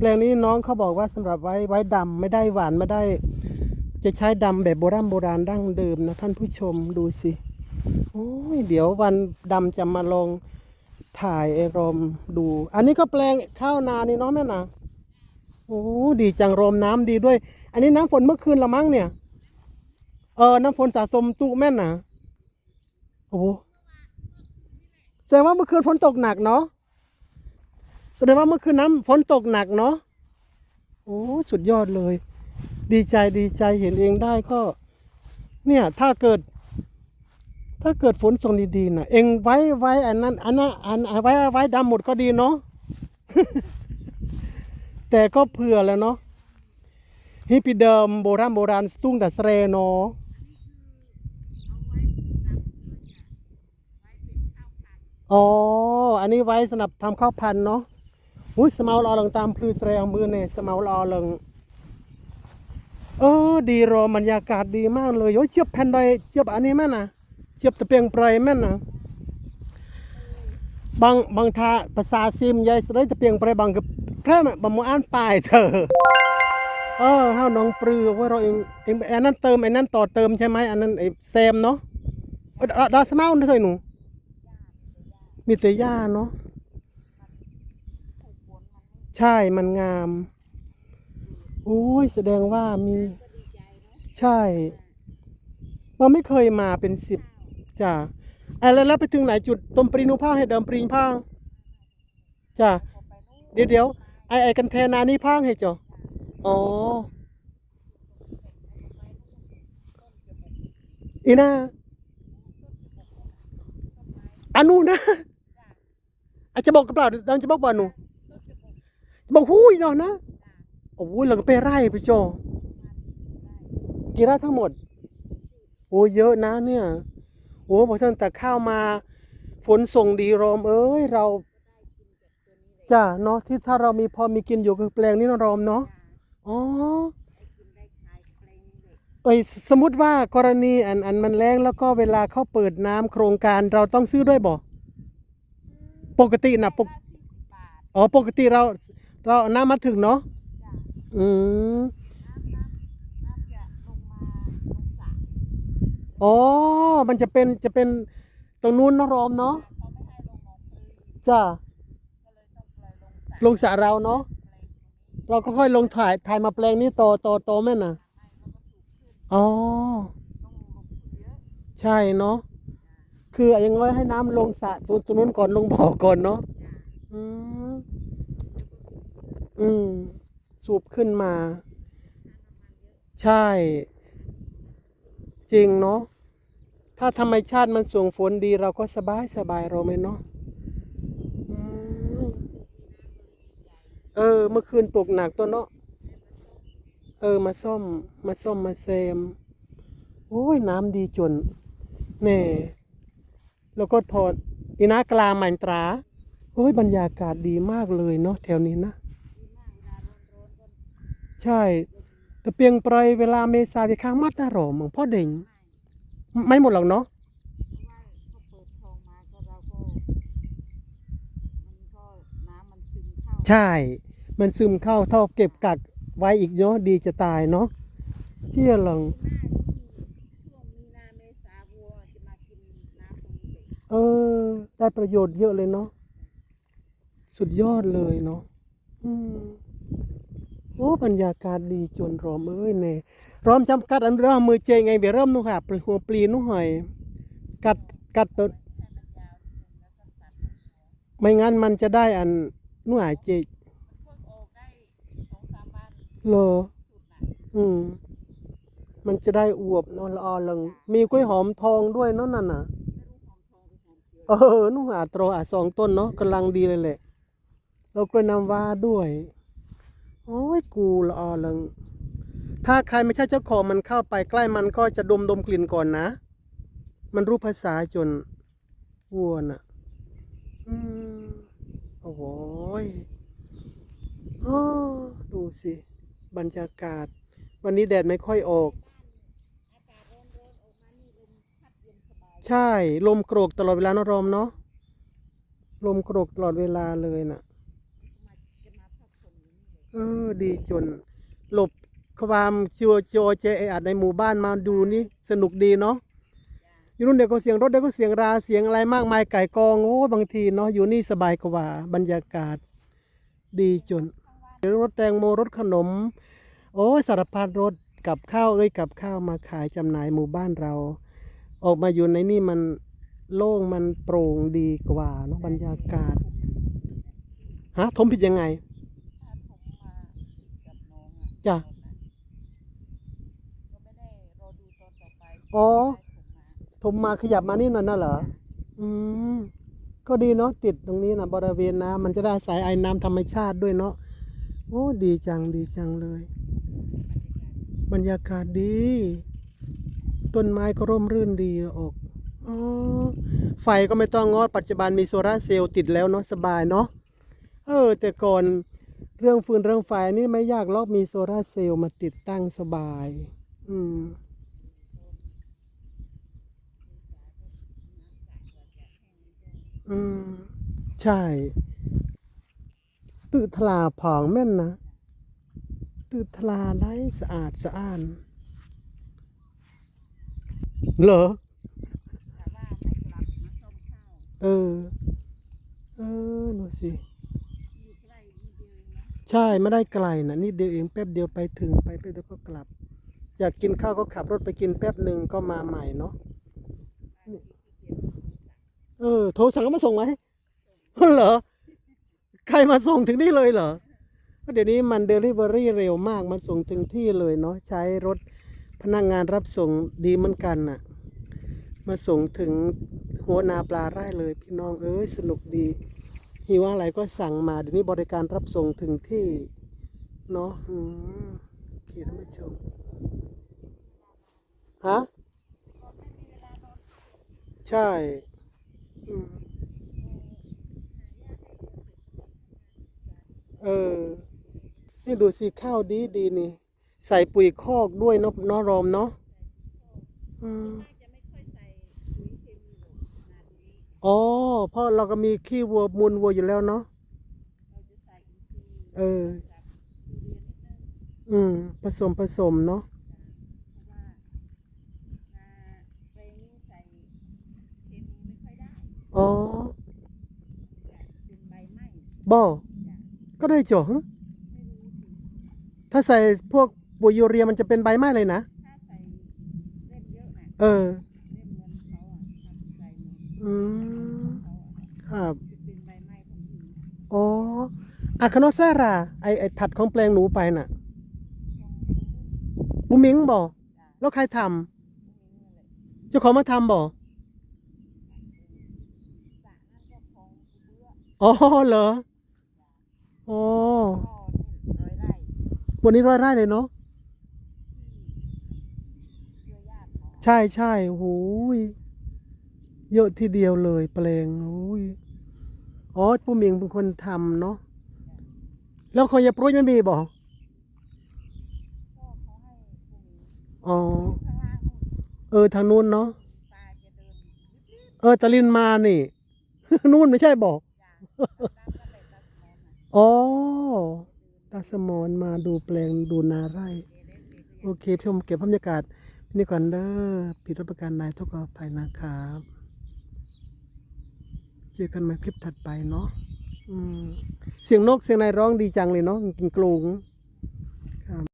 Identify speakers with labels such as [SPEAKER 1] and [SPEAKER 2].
[SPEAKER 1] แปลงนี้น้องเขาบอกว่าสำหรับไว้ไว้ดำไม่ได้หวานไม่ได้ จะใช้ดำแบบโบราณโบราณดั้งเดิมนะท่านผู้ชมดูสิโอ้ยเดี๋ยววันดำจะมาลงถ่ายไอรมดู อันนี้ก็แปลงข้าวนานี่เนาะแม่นะโอ้ดีจังรมน้ำดีด้วย อันนี้น้ำฝนเมื่อคืนละมั้งเนี่ย เออน้ำฝนสะสมตุแม่นนะโอ้โหแสดงว่าเมื่อคืนฝนตกหนักเนาะ แสดงว่าเมื่อคืนน้ำฝนตกหนักเนาะโอ้สุดยอดเลย ดีใจดีใจเห็นเองได้ก็ เนี่ย ถ้าเกิด ถ้าเกิดฝนส่งดีๆนะเองไว้ไว้อันนั้นอันนั้นอันไว้ไว้ดำหมดก็ดีเนาะแต่ก็เผื่อแล้วเนาะฮิปปีเดิมโบราณโบราณตุ้งแต่เสเรเนาะอ๋อ อันนี้ไว้สำหรับทำข้าวพันธุ์เนาะ อุ้ยสมาลอลังตามพลือเสเรเอามือเน่สมาลอลังเออดีรอบรรยากาศดีมากเลยโอ้ยเจียบแผ่นใดเจียบอันนี้แม่น่ะเจียบตะเปียงไพรแม่น่ะบางบางทาภาษาซิมยายสได้ตะเปียงไพรบางกับแพร่บางมอ่านป้ายเธอเออเฮาน้องปลือว่าเราเองเองอันนั้นเติมไอันนั้นต่อเติมใช่ไหมอันนั้นไอ้เซมเนาะดาดาสมาอุ่นเคยหนูมีแต่หญ้าเนาะ ใช่มันงาม โอ้ยแสดงว่ามี ใช่ว่าไม่เคยมาเป็นสิบจ้ะอ้แล้วแล้วไปถึงไหนจุดตมปรีนุพางให้เดิมปรีนพางจ้ะเดี๋ยวเดี๋ยวไอไอกันแทนานี่พางให้จ้ะอ๋ออีน่าอันนู้นนะอาจจะบอกกับเปล่าดังจะบอกบ่านู บอกหุ้ยเนาะนะโอ้ยเราก็ไปไร่ไปโจกี่ไร่ทั้งหมด โอ้เยอะนะเนี่ย โอ้พอฉันแต่ข้าวมาฝนส่งดีรอมเอ้ยเราจ้าเนาะที่ถ้าเรามีพอมีกินอยู่กับแปลงนี้นาะรอมเนาะอ๋อเอ้ยสมมติว่ากรณีอันอันมันแรงแล้วก็เวลาเขาเปิดน้ำโครงการเราต้องซื้อด้วยบ่ปกตินะปกอ๋อปกติเรา เราเอาน้ำมาถึงเนาะอืมอ๋อ มันจะเป็นจะเป็นตรงนู้นเนาะรอมเนาะจ้าลงสระเราเนาะเราก็ค่อยลงถ่ายถ่ายมาแปลงนี้ต่อต่อต่อแม่น่ะอ๋อใช่เนาะคืออย่างน้อยให้น้ำลงสระตัวตัวนู้นก่อนลงบ่อก่อนเนาะอืม อืม สูบขึ้นมา ใช่ จริงเนาะถ้าธรรมชาติมันส่งฝนดีเราก็สบายสบายเราไหมเนาะเออ เมื่อคืนตกหนักตัวเนาะ เออ มาซ่อม มาซ่อมมาเซม โอ้ย น้ำดีจนแน่ แล้วก็ถอดอีนากลามันตรา โอ้ย บรรยากาศดีมากเลยเนาะแถวนี้นะ ใช่ แต่เปียงไพรเวลาเมษาไปข้างมัดนะหรอมึงพ่อเด่งไม่หมดหรอกเนาะใช่ มันซึมเข้าเท่าเก็บกักไว้อีกเนาะดีจะตายเนาะเชี่ยหลังเออ ได้ประโยชน์เยอะเลยเนาะ สุดยอดเลยเนาะอืม โอ้บรรยากาศดีจนรอมเอ้ยเน่รอมจำกัดอันริ่มมือเจงไงเบียเริ่มนู่นค่ะปลีหัวปลีนู่นหอย กัดกัดตัวไม่งั้นมันจะได้อันนู่นหายเจกเหรออืม มันจะได้อวบนอนละออลังมีกล้วยหอมทองด้วยนั่นน่ะเออนู่นหาตรออะสองต้นเนาะกำลังดีเลยแหละแล้วกล้วยน้ำว้าด้วย โอ้ยกูละออลังถ้าใครไม่ใช่เจ้าของมันเข้าไปใกล้มันก็จะดมดมกลิ่นก่อนนะ มันรู้ภาษาจนวัวน่ะอืมโอ้โหยอ้ดูสิ บรรยากาศ วันนี้แดดไม่ค่อยออก ใช่ ลมโกรกตลอดเวลานอะรอมเนาะลมโกรกตลอดเวลาเลยน่ะ เออ ดีจน หลบความชัวโจเจไออัดในหมู่บ้านมาดูนี่สนุกดีเนาะอยู่นู่นเดี๋ยวก็เสียงรถเดี๋ยวก็เสียงราเสียงอะไรมากมายไก่กองโอ้บางทีเนาะอยู่นี่สบายกว่าบรรยากาศ ดีจนรถแตงโมรถขนม โอ้สารพัดรถกับข้าวเอ้ยกับข้าวมาขายจำหน่ายหมู่บ้านเรา ออกมาอยู่ในนี่มันโล่งมันโปร่งดีกว่าเนาะบรรยากาศฮะทมผิดยังไง
[SPEAKER 2] ถ้าผมมากับน้องอะ
[SPEAKER 1] จ้ะ
[SPEAKER 2] ก็ไม่ได้รอดูตอนต่อไป
[SPEAKER 1] อ๋อ
[SPEAKER 2] ได้ผมมา
[SPEAKER 1] ผมมาขยับมานี่หน่อยน่ะเหรอ อืม ก็ดีเนาะติดตรงนี้นะบริเวณน้ำมันจะได้อาศัยไอ้น้ำธรรมชาติด้วยเนาะ โอ้ ดีจังดีจังเลย บรรยากาศดี ต้นไม้ก็ร่มรื่นดีออกอ๋อไฟก็ไม่ต้องงอดปัจจุบันมีโซลาร์เซลล์ติดแล้วเนาะสบายเนาะ เออ แต่ก่อน เรื่องฟืนเรื่องไฟนี่ไม่ยากหรอกมีโซลาเซลล์มาติดตั้งสบาย อืมอืม ใช่ ตือทลาผองแม่นนะตือทลาได้สะอาดสะอ้าน เหรอเออ เออหนูสิ
[SPEAKER 2] อยู่ใกล้นิดเดียวเองนะ
[SPEAKER 1] ใช่ไม่ได้ไกลนะนี่เดียวเองแป๊บเดียวไปถึงไปแป๊บเดียวก็กลับ อยากกินข้าวก็ขับรถไปกินแป๊บหนึ่งก็มาใหม่เนาะเออโทรสั่งก็มาส่งไหมเหรอใครมาส่งถึงนี่เลยเหรอเดี๋ยวนี้มันเดลิเวอรี่เร็วมากมันส่งถึงที่เลยเนาะใช้รถพนักงานรับส่งดีเหมือนกันน่ะ มาส่งถึงหัวนาปลาไร่เลยพี่น้องเอ้ยสนุกดี หิวอะไรก็สั่งมาเดี๋ยวนี้บริการรับส่งถึงที่เนาะอืมโอเคท่านผู้ชมฮะใช่เออ นี่ดูสิข้าวดีดีนี่ ใส่ปุ๋ยคอกด้วยเนาะนาะรอมเนาะอืม
[SPEAKER 2] อ๋อ
[SPEAKER 1] เพราะเราก็มีขี้วัวมูลวัวอยู่แล้วเนาะ
[SPEAKER 2] เราจะใส่อินทรีย์
[SPEAKER 1] เออ
[SPEAKER 2] กับทุเรียนนิดนึง
[SPEAKER 1] อืม ผสมผสมเนาะ
[SPEAKER 2] เพราะว่านาแปลงนี้ใส่เคมีไม่ค่อยได้
[SPEAKER 1] อ๋อ
[SPEAKER 2] จะเป็นใบไหม้
[SPEAKER 1] บ่
[SPEAKER 2] จ้ะ
[SPEAKER 1] ก็ได้จ่อฮะ
[SPEAKER 2] ไม่รู้สิ
[SPEAKER 1] ถ้าใส่พวกปุ๋ยยูเรียมันจะเป็นใบไม้เลยนะ
[SPEAKER 2] ถ้าใส่เล่นเยอะน่ะ
[SPEAKER 1] เออ
[SPEAKER 2] เล่นเหมือนเขาอะทำใส่เหมือน
[SPEAKER 1] อืม
[SPEAKER 2] เขาอะ
[SPEAKER 1] ครับ
[SPEAKER 2] จะเป็นใบไม้ทันที
[SPEAKER 1] อ๋ออะคาโนเซราไอไอถัดของแปลงหนูไปน่ะบุมิงบ่แล้วใครทำเจ้าของมาทำบ่
[SPEAKER 2] สระนั่นก็ของเบื่อ
[SPEAKER 1] อ๋อเหรออ๋อ
[SPEAKER 2] ก็นี่ร้อยไร่
[SPEAKER 1] วันนี้ร้อยไร่เลยเนาะ
[SPEAKER 2] เครือญาติเขา
[SPEAKER 1] ใช่ใช่โอ้ย เยอะทีเดียวเลยแปลงโอ้ยอ๋อผู้มิงเป็นคนทำเนาะแล้วเขาจะปรุ้ยไม่มีบ่
[SPEAKER 2] ก็เขาให้พวกนี้
[SPEAKER 1] อ๋อ เออทางนู้นเนาะ
[SPEAKER 2] เอ
[SPEAKER 1] อตะลินมานี่ นู่นไม่ใช่บอก
[SPEAKER 2] อ๋อ
[SPEAKER 1] ตาสมอนมาดูแปลงดูนาไร่ โอเคชมเก็บบรรยากาศนี่ก่อนเด้อผิดรับประกันนายทุกขอภัยนะครับ เจอกันใหม่คลิปถัดไปเนาะเสียงนกเสียงนายร้องดีจังเลยเนาะกินกลุง